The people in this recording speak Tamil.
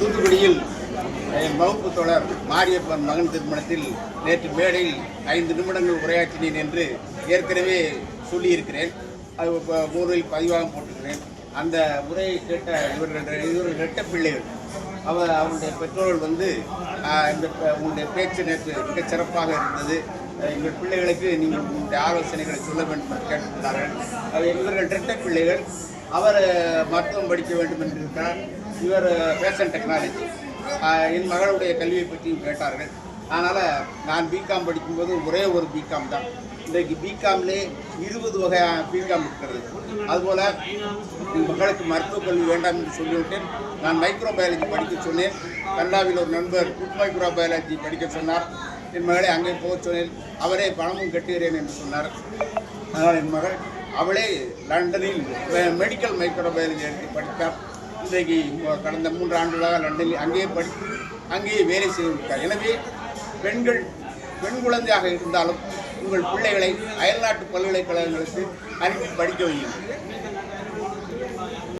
தூத்துக்குடியில் என் வகுப்பு தொடர் மாரியப்பன் மகன் திருமணத்தில் நேற்று மேடையில் ஐந்து நிமிடங்கள் உரையாற்றினேன் என்று ஏற்கனவே சொல்லியிருக்கிறேன். அது இப்போ ஊரில் பதிவாக போட்டிருக்கிறேன். அந்த உரையை கேட்ட இவர்கள் இவர்கள் ரெட்ட பிள்ளைகள். அவ அவருடைய பெற்றோர்கள் வந்து இந்த உங்களுடைய பேச்சு நேற்று மிகச் சிறப்பாக இருந்தது. எங்கள் பிள்ளைகளுக்கு நீங்கள் உங்களுடைய ஆலோசனைகளை சொல்ல வேண்டும் என்று கேட்டுக்கொண்டார்கள். இவர்கள் ரெட்ட பிள்ளைகள். அவர் மருத்துவம் படிக்க வேண்டும் என்று இருக்கிறார் இவர் ஃபேஷன் டெக்னாலஜி என் மகளுடைய கல்வியை பற்றியும் கேட்டார்கள். அதனால் நான் பிகாம் படிக்கும்போது ஒரே ஒரு பிகாம் தான். இன்றைக்கு பிகாம்லே இருபது வகையான பிகாம் இருக்கிறது. அதுபோல் என் மகளுக்கு மருத்துவக் கல்வி வேண்டாம் என்று சொல்லிவிட்டேன் நான் மைக்ரோ பயாலஜி படிக்க சொன்னேன். கனடாவில் ஒரு நண்பர் குட் மைக்ரோ பயாலஜி படிக்க சொன்னார். என் மகளை அங்கே போக சொன்னேன். அவரே பணமும் கட்டுகிறேன் என்று சொன்னார். அதனால் என் மகள் அவளே லண்டனில் மெடிக்கல் மைக்ரோபயாலஜி எடுத்து படித்தார் இன்றைக்கு கடந்த மூன்று ஆண்டுகளாக லண்டனில் அங்கேயே படித்து அங்கேயே வேலை செய்து விட்டார். எனவே பெண்கள் பெண் குழந்தையாக இருந்தாலும் உங்கள் பிள்ளைகளை அயல்நாட்டு பல்கலைக்கழகங்களுக்கு அனுப்பி படிக்க வையுங்கள்.